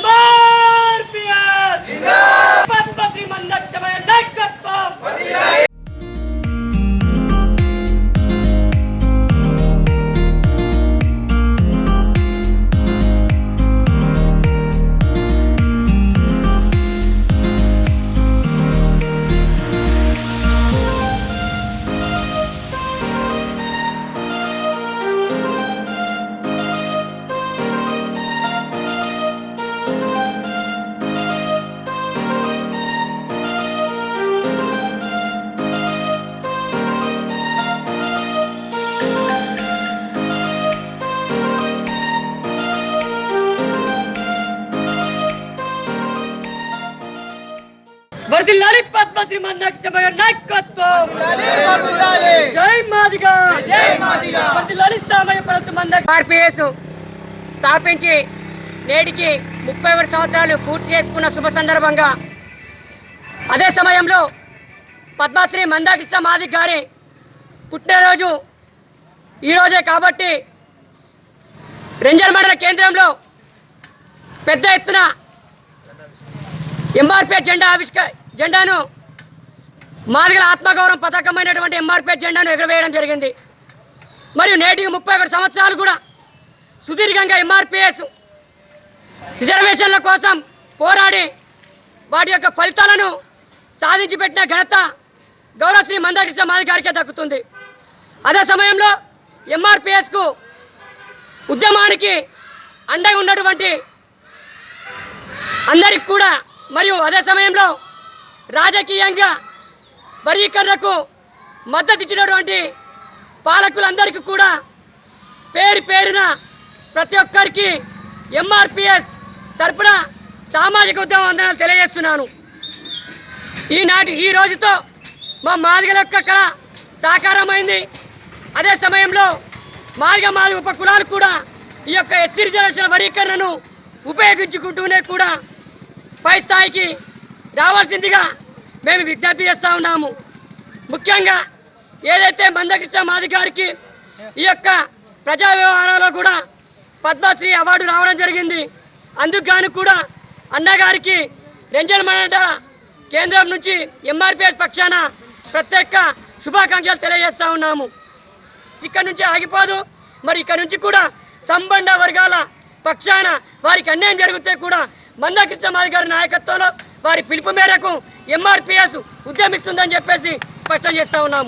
December! వర్దిల్లాలి పద్మశ్రీ మందాక్షమయ నాయకత్వం. జై మాదిగా. వర్దిల్లాలి సామయ్య పడత మందాక్ష ఆర్పిఎస్ స్థాపించి నేటికి ముప్పై ఒకటి సంవత్సరాలు పూర్తి చేసుకున్న శుభ సందర్భంగా అదే సమయంలో పద్మశ్రీ మందాకృష్ణ మాదిక్ గారి పుట్టినరోజు ఈరోజే కాబట్టి రెంజర్ మండల కేంద్రంలో పెద్ద ఎత్తున ఎంఆర్పీ జెండా ఆవిష్క జెండాను మాదిగల ఆత్మగౌరవం పథకమైనటువంటి ఎంఆర్పీ జెండాను ఎగరవేయడం జరిగింది. మరియు నేటికి ముప్పై ఒకటి సంవత్సరాలు కూడా సుదీర్ఘంగా ఎంఆర్పిఎస్ రిజర్వేషన్ల కోసం పోరాడి వాటి యొక్క ఫలితాలను సాధించి పెట్టిన ఘనత గౌరవశ్రీ మందకృష్ణ మాది గారికే దక్కుతుంది. అదే సమయంలో ఎంఆర్పిఎస్కు ఉద్యమానికి అండగా ఉన్నటువంటి అందరికి కూడా మరియు అదే సమయంలో రాజకీయంగా వర్గీకరణకు మద్దతు ఇచ్చినటువంటి పాలకులందరికీ కూడా పేరు పేరున ప్రతి ఒక్కరికి ఎంఆర్పిఎస్ తరపున సామాజిక ఉద్యమం వందనాలు తెలియజేస్తున్నాను. ఈనాటి ఈ రోజుతో మా మాదిగల యొక్క కళ సాకారమైంది. అదే సమయంలో మాదిగ మాది ఉప కులాలు కూడా ఈ యొక్క ఎస్సీ రిజర్వేషన్ వర్గీకరణను ఉపయోగించుకుంటూనే కూడా పై స్థాయికి రావాల్సిందిగా మేము విజ్ఞప్తి చేస్తూ ఉన్నాము. ముఖ్యంగా ఏదైతే మందకృష్ణ మాది గారికి ఈ యొక్క ప్రజా వ్యవహారాల్లో కూడా పద్మశ్రీ అవార్డు రావడం జరిగింది. అందుకు గాను కూడా అన్నగారికి రెంజల్ మండల కేంద్రం నుంచి ఎంఆర్పిఎస్ పక్షాన ప్రత్యేక శుభాకాంక్షలు తెలియజేస్తా ఉన్నాము. ఇక్కడ నుంచి ఆగిపోదు. మరి ఇక్కడ నుంచి కూడా సంబంధ వర్గాల పక్షాన వారికి అన్యాయం జరిగితే కూడా మందకృష్ణ మాది గారి నాయకత్వంలో వారి పిలుపు మేరకు ఎంఆర్పిఎస్ ఉద్యమిస్తుందని చెప్పేసి స్పష్టం చేస్తా ఉన్నాము.